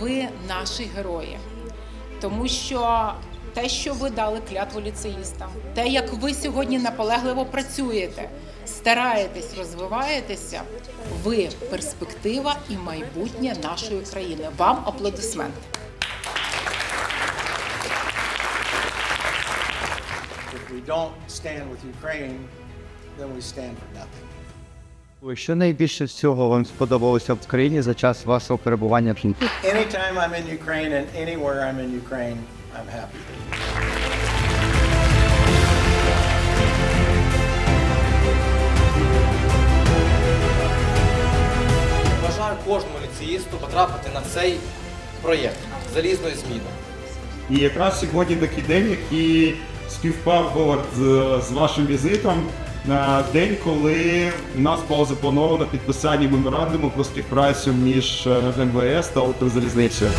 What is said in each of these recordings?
ви наші герої, тому що те, що ви дали клятву ліцеїстам, те, як ви сьогодні наполегливо працюєте, стараєтесь, розвиваєтеся, ви перспектива і майбутнє нашої країни. Вам аплодисменти. If we don't stand with Ukraine, then we stand for nothing. Що найбільше всього вам сподобалося в країні за час вашого перебування тут? Anytime I'm in Ukraine and anywhere I'm in Ukraine, I'm happy. Бажаю кожному ліцеїсту потрапити на цей проєкт залізної зміни. І якраз сьогодні такий день, який співпав з, з вашим візитом на день, коли у нас було заплановано підписання меморандуму про співпрацю між е, МВС та Укрзалізницею.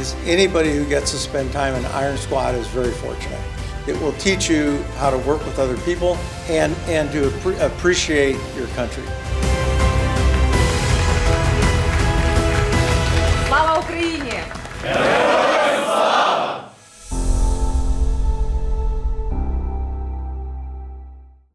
Is anybody who gets to spend time in Iron Squad is very fortunate. It will teach you how to work with other people and, and to appre- appreciate your country.